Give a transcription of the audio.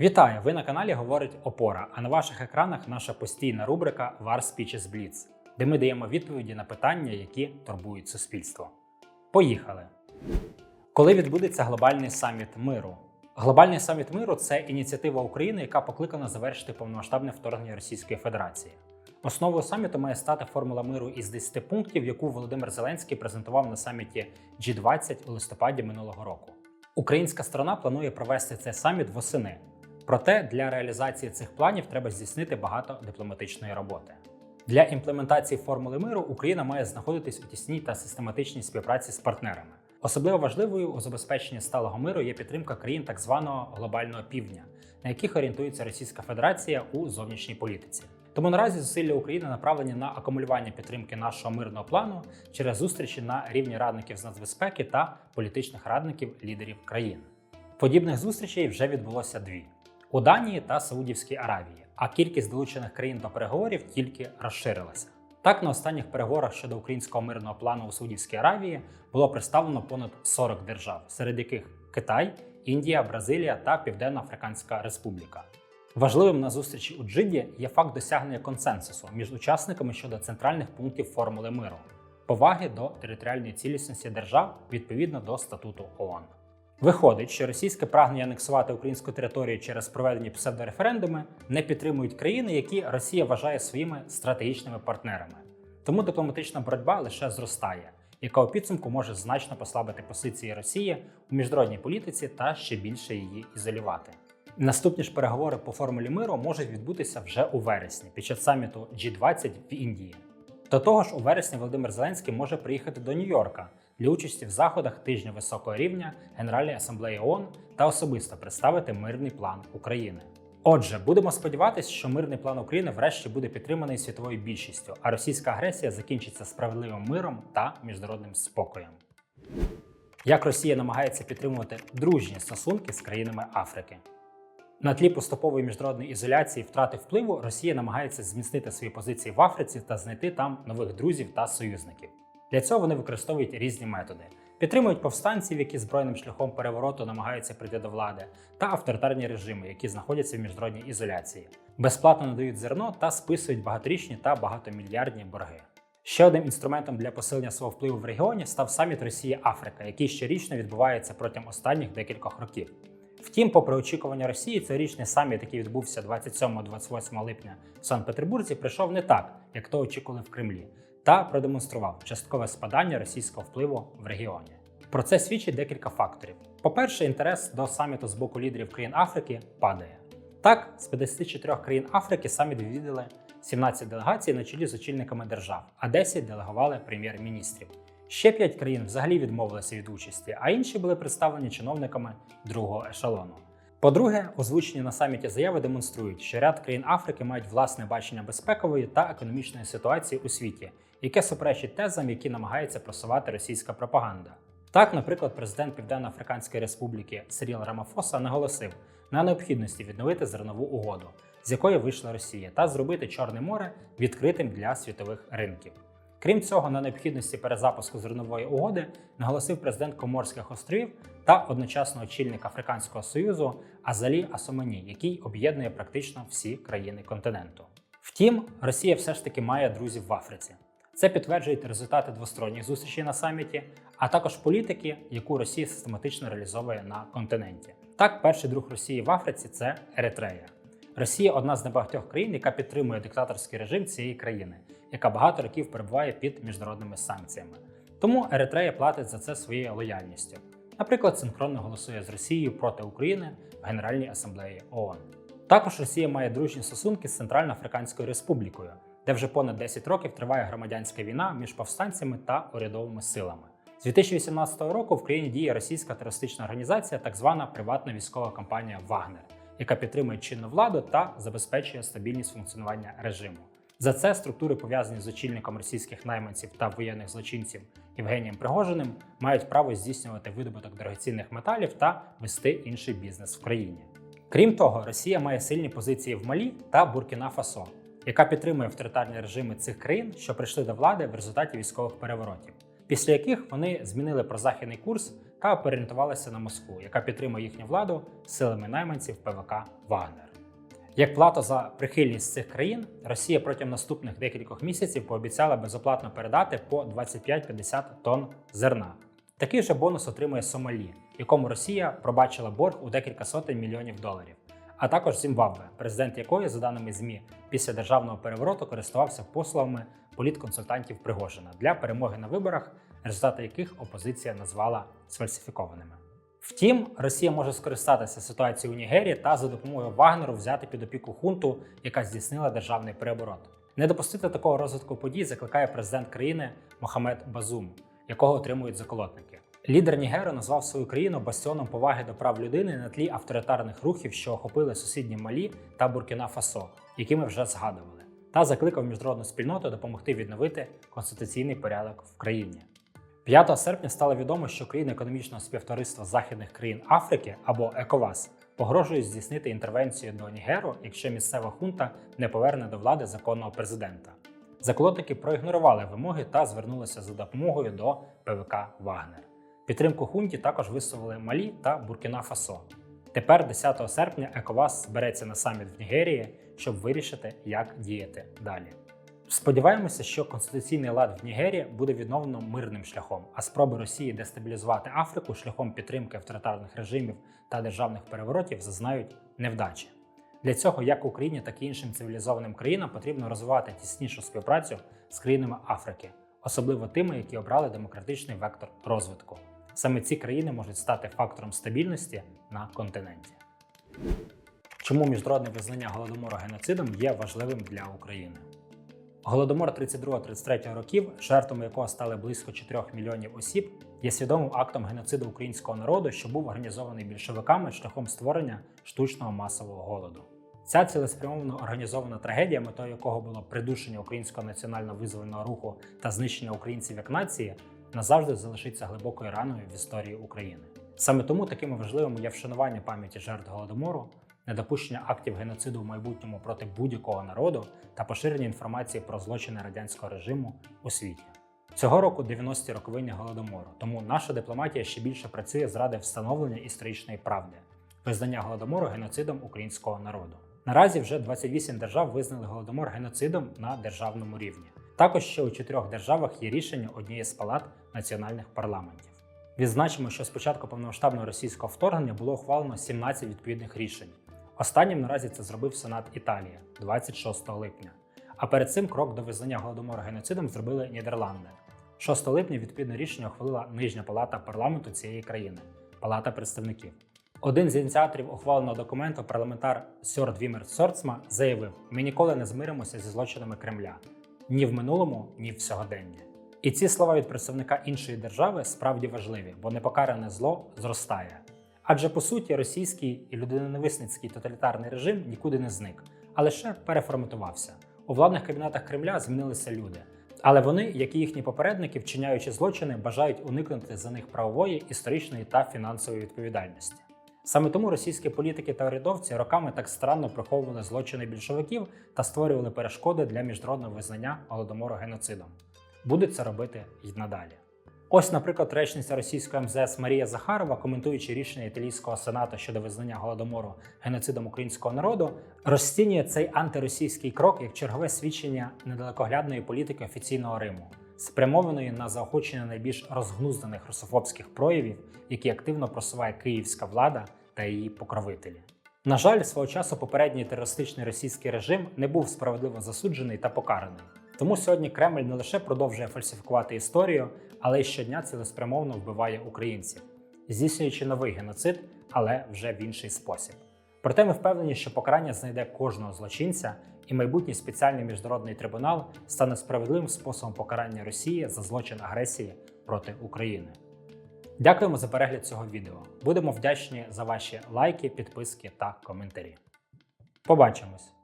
Вітаю! Ви на каналі Говорить Опора. А на ваших екранах наша постійна рубрика War Speeches Blitz, де ми даємо відповіді на питання, які турбують суспільство. Поїхали! Коли відбудеться глобальний саміт миру? Глобальний саміт миру це ініціатива України, яка покликана завершити повномасштабне вторгнення Російської Федерації. Основою саміту має стати формула миру із 10 пунктів, яку Володимир Зеленський презентував на саміті G20 у листопаді минулого року. Українська сторона планує провести цей саміт восени. Проте для реалізації цих планів треба здійснити багато дипломатичної роботи. Для імплементації формули миру Україна має знаходитись у тісній та систематичній співпраці з партнерами. Особливо важливою у забезпеченні сталого миру є підтримка країн так званого глобального півдня, на яких орієнтується Російська Федерація у зовнішній політиці. Тому наразі зусилля України направлені на акумулювання підтримки нашого мирного плану через зустрічі на рівні радників з нацбезпеки та політичних радників лідерів країн. Подібних зустрічей вже відбулося дві у Данії та Саудівській Аравії, а кількість долучених країн до переговорів тільки розширилася. Так, на останніх переговорах щодо українського мирного плану у Саудівській Аравії було представлено понад 40 держав, серед яких Китай, Індія, Бразилія та Південно-Африканська Республіка. Важливим на зустрічі у Джиді є факт досягнення консенсусу між учасниками щодо центральних пунктів формули миру, поваги до територіальної цілісності держав відповідно до статуту ООН. Виходить, що російське прагнення анексувати українську територію через проведені псевдореферендуми не підтримують країни, які Росія вважає своїми стратегічними партнерами. Тому дипломатична боротьба лише зростає, яка у підсумку може значно послабити позиції Росії у міжнародній політиці та ще більше її ізолювати. Наступні ж переговори по формулі миру можуть відбутися вже у вересні під час саміту G20 в Індії. До того ж, у вересні Володимир Зеленський може приїхати до Нью-Йорка для участі в заходах тижня високого рівня Генеральної асамблеї ООН та особисто представити мирний план України. Отже, будемо сподіватися, що мирний план України врешті буде підтриманий світовою більшістю, а російська агресія закінчиться справедливим миром та міжнародним спокоєм. Як Росія намагається підтримувати дружні стосунки з країнами Африки? На тлі поступової міжнародної ізоляції втрати впливу Росія намагається зміцнити свої позиції в Африці та знайти там нових друзів та союзників. Для цього вони використовують різні методи: підтримують повстанців, які збройним шляхом перевороту намагаються прийти до влади, та авторитарні режими, які знаходяться в міжнародній ізоляції, безплатно надають зерно та списують багаторічні та багатомільярдні борги. Ще одним інструментом для посилення свого впливу в регіоні став саміт Росія-Африка, який щорічно відбувається протягом останніх декількох років. Втім, попри очікування Росії, цьогорічний саміт, який відбувся 27-28 липня в Санкт-Петербурзі, прийшов не так, як то очікували в Кремлі, та продемонстрував часткове спадання російського впливу в регіоні. Про це свідчить декілька факторів. По-перше, інтерес до саміту з боку лідерів країн Африки падає. Так, з 54 країн Африки саміт відвідали 17 делегацій на чолі з очільниками держав, а 10 делегували прем'єр-міністрів. Ще 5 країн взагалі відмовилися від участі, а інші були представлені чиновниками другого ешелону. По-друге, озвучені на саміті заяви демонструють, що ряд країн Африки мають власне бачення безпекової та економічної ситуації у світі, яке суперечить тезам, які намагається просувати російська пропаганда. Так, наприклад, президент Південно-Африканської Республіки Сиріл Рамафоса наголосив на необхідності відновити зернову угоду, з якої вийшла Росія, та зробити Чорне море відкритим для світових ринків. Крім цього, на необхідності перезапуску зернової угоди наголосив президент Коморських островів та одночасно очільник Африканського Союзу Азалі Асомані, який об'єднує практично всі країни континенту. Втім, Росія все ж таки має друзів в Африці. Це підтверджують результати двосторонніх зустрічей на саміті, а також політики, яку Росія систематично реалізовує на континенті. Так, перший друг Росії в Африці це Еритрея. Росія одна з небагатьох країн, яка підтримує диктаторський режим цієї країни, яка багато років перебуває під міжнародними санкціями. Тому Еритрея платить за це своєю лояльністю. Наприклад, синхронно голосує з Росією проти України в Генеральній асамблеї ООН. Також Росія має дружні стосунки з Центральноафриканською Республікою, де вже понад 10 років триває громадянська війна між повстанцями та урядовими силами. З 2018 року в країні діє російська терористична організація, так звана приватна військова компанія Вагнер, яка підтримує чинну владу та забезпечує стабільність функціонування режиму. За це структури, пов'язані з очільником російських найманців та воєнних злочинців Євгенієм Пригожиним, мають право здійснювати видобуток дорогоцінних металів та вести інший бізнес в країні. Крім того, Росія має сильні позиції в Малі та Буркіна Фасо, яка підтримує авторитарні режими цих країн, що прийшли до влади в результаті військових переворотів. після яких вони змінили прозахідний курс та переорієнтувалися на Москву, яка підтримує їхню владу силами найманців ПВК Вагнер. Як плату за прихильність цих країн, Росія протягом наступних декількох місяців пообіцяла безоплатно передати по 25-50 тонн зерна. Такий же бонус отримує Сомалі, якому Росія пробачила борг у декілька сотень мільйонів доларів, а також Зімбабве, президент якої, за даними ЗМІ, після державного перевороту користувався послугами політконсультантів Пригожина для перемоги на виборах, результати яких опозиція назвала сфальсифікованими. Втім, Росія може скористатися ситуацією у Нігерії та за допомогою Вагнеру взяти під опіку хунту, яка здійснила державний переворот. Не допустити такого розвитку подій закликає президент країни Мохамед Базум, якого отримують заколотники. Лідер Нігеру назвав свою країну бастіоном поваги до прав людини на тлі авторитарних рухів, що охопили сусідні Малі та Буркіна Фасо, які ми вже згадували, та закликав міжнародну спільноту допомогти відновити конституційний порядок в країні. 5 серпня стало відомо, що країни економічного співтовариства західних країн Африки або ЕКОВАС погрожують здійснити інтервенцію до Нігеру, якщо місцева хунта не поверне до влади законного президента. Заколотники проігнорували вимоги та звернулися за допомогою до ПВК Вагнер. Підтримку хунті також висловили Малі та Буркіна Фасо. Тепер, 10 серпня, ЕКОВАС збереться на саміт в Нігерії, щоб вирішити, як діяти далі. Сподіваємося, що конституційний лад в Нігерії буде відновлено мирним шляхом, а спроби Росії дестабілізувати Африку шляхом підтримки авторитарних режимів та державних переворотів зазнають невдачі. Для цього як Україні, так і іншим цивілізованим країнам потрібно розвивати тіснішу співпрацю з країнами Африки, особливо тими, які обрали демократичний вектор розвитку. Саме ці країни можуть стати фактором стабільності на континенті. Чому міжнародне визнання голодомору геноцидом є важливим для України? Голодомор 32-33 років, жертвами якого стали близько 4 мільйонів осіб, є свідомим актом геноциду українського народу, що був організований більшовиками шляхом створення штучного масового голоду. Ця цілеспрямовано організована трагедія, метою якого було придушення українського національно визвольного руху та знищення українців як нації, назавжди залишиться глибокою раною в історії України. Саме тому такими важливими є вшанування пам'яті жертв голодомору, недопущення актів геноциду в майбутньому проти будь-якого народу та поширення інформації про злочини радянського режиму у світі. Цього року 90-ті роковини голодомору, тому наша дипломатія ще більше працює заради встановлення історичної правди, визнання голодомору геноцидом українського народу. Наразі вже 28 держав визнали голодомор геноцидом на державному рівні. Також ще у чотирьох державах є рішення однієї з палат національних парламентів. Відзначимо, що з початку повномасштабного російського вторгнення було ухвалено 17 відповідних рішень. Останнім наразі це зробив Сенат Італії 26 липня. А перед цим крок до визнання голодомору геноцидом зробили Нідерланди. 6 липня відповідне рішення ухвалила нижня палата парламенту цієї країни Палата представників. Один з ініціаторів ухваленого документу, парламентар Сьор Двімер Сорцма, заявив: ми ніколи не змиримося зі злочинами Кремля ні в минулому, ні в сьогоденні. І ці слова від представника іншої держави справді важливі, бо непокаране зло зростає. Адже по суті російський і людиноненависницький тоталітарний режим нікуди не зник, а лише переформатувався. У владних кабінетах Кремля змінилися люди. Але вони, як і їхні попередники, вчиняючи злочини, бажають уникнути за них правової, історичної та фінансової відповідальності. Саме тому російські політики та урядовці роками так странно приховували злочини більшовиків та створювали перешкоди для міжнародного визнання голодомору геноцидом. Будуть це робити й надалі. Ось, наприклад, речниця російської МЗС Марія Захарова, коментуючи рішення італійського сенату щодо визнання голодомору геноцидом українського народу, розцінює цей антиросійський крок як чергове свідчення недалекоглядної політики офіційного Риму, спрямованої на заохочення найбільш розгнузданих русофобських проявів, які активно просуває київська влада та її покровителі. На жаль, свого часу попередній терористичний російський режим не був справедливо засуджений та покараний. Тому сьогодні Кремль не лише продовжує фальсифікувати історію, але щодня цілеспрямовно вбиває українців, здійснюючи новий геноцид, але вже в інший спосіб. Проте ми впевнені, що покарання знайде кожного злочинця, і майбутній спеціальний міжнародний трибунал стане справедливим способом покарання Росії за злочин агресії проти України. Дякуємо за перегляд цього відео. Будемо вдячні за ваші лайки, підписки та коментарі. Побачимось!